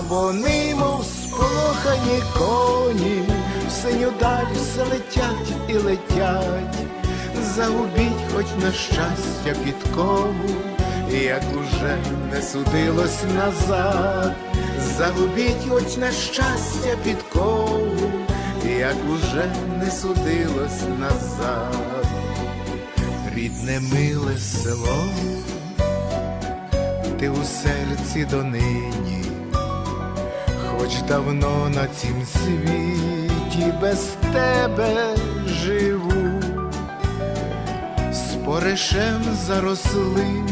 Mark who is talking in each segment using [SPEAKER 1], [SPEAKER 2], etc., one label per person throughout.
[SPEAKER 1] вони, мов сполохані коні, в синю далі все летять і летять, загубіть хоч на щастя підкову, як уже не судилось назад, загубіть хоч на щастя підкову, як уже не судилось назад, рідне миле село ти у серці донині, хоч давно на цім світі без тебе живу, споришем заросли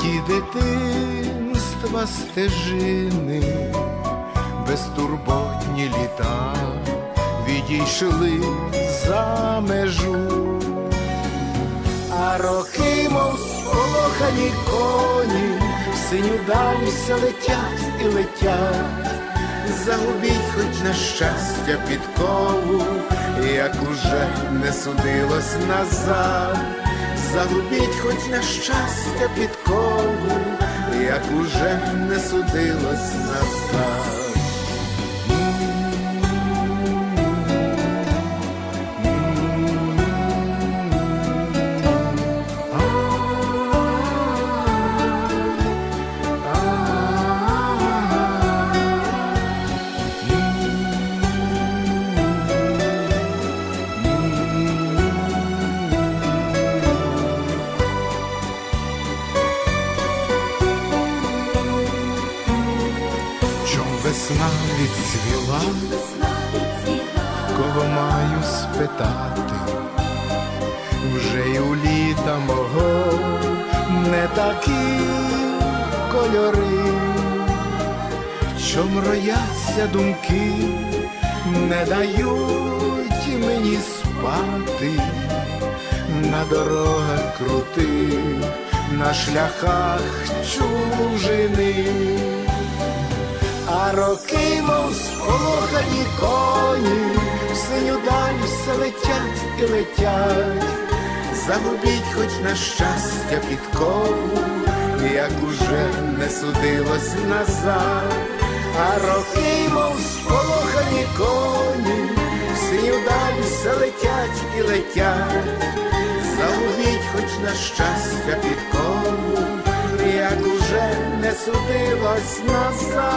[SPEAKER 1] ті дитинства стежини, безтурботні літа відійшли за межу. А роки, мов сполохані коні, в синю далі все летять і летять, загубіть хоч на щастя підкову, як уже не судилось назад, загубіть хоч на щастя підкову, як уже не судилось назад. Весна відцвіла, кого маю спитати, вже й у літа мого не такі кольори, чом рояться думки, не дають мені спати. На дорогах крутих, на шляхах чужини. А роки, мов сполохані коні, в синю далі все летять і летять, загубіть хоч на щастя підкову, як уже не судилось назад, а роки, мов сполохані коні, в синю далі все летять і летять, загубіть хоч на щастя підкову, як уже не судилось назад.